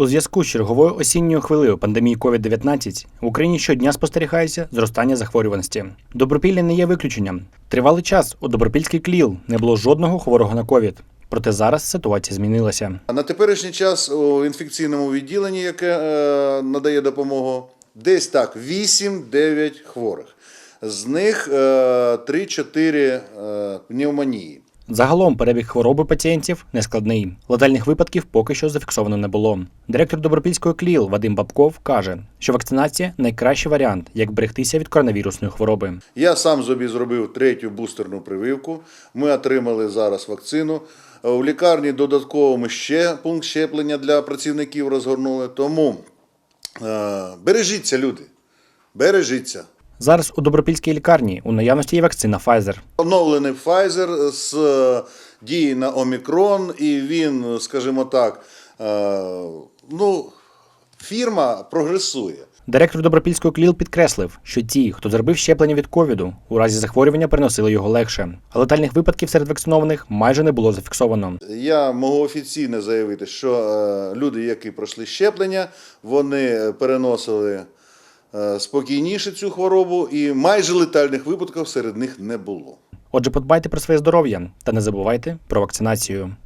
У зв'язку з черговою осінньою хвилею пандемії COVID-19 в Україні щодня спостерігається зростання захворюваності. Добропілля не є виключенням. Тривалий час у Добропільський кліл не було жодного хворого на ковід. Проте зараз ситуація змінилася. На теперішній час у інфекційному відділенні, яке е, надає допомогу, десь так 8-9 хворих. З них е, 3-4 е, пневмонії. Загалом перебіг хвороби пацієнтів нескладний. Летальних випадків поки що зафіксовано не було. Директор Добропільської кліл Вадим Бабков каже, що вакцинація найкращий варіант, як берегтися від коронавірусної хвороби. Я сам собі зробив третю бустерну прививку. Ми отримали зараз вакцину. У лікарні додатково ми ще пункт щеплення для працівників розгорнули. Тому е, бережіться, люди. Бережіться. Зараз у Добропільській лікарні у наявності є вакцина Pfizer. Оновлений Pfizer з е, дії на Омікрон, і він, скажімо так, е, ну, фірма прогресує. Директор Добропільської кліл підкреслив, що ті, хто зробив щеплення від ковіду, у разі захворювання переносили його легше. А летальних випадків серед вакцинованих майже не було зафіксовано. Я можу офіційно заявити, що е, люди, які пройшли щеплення, вони переносили спокійніше цю хворобу, і майже летальних випадків серед них не було. Отже, подбайте про своє здоров'я та не забувайте про вакцинацію.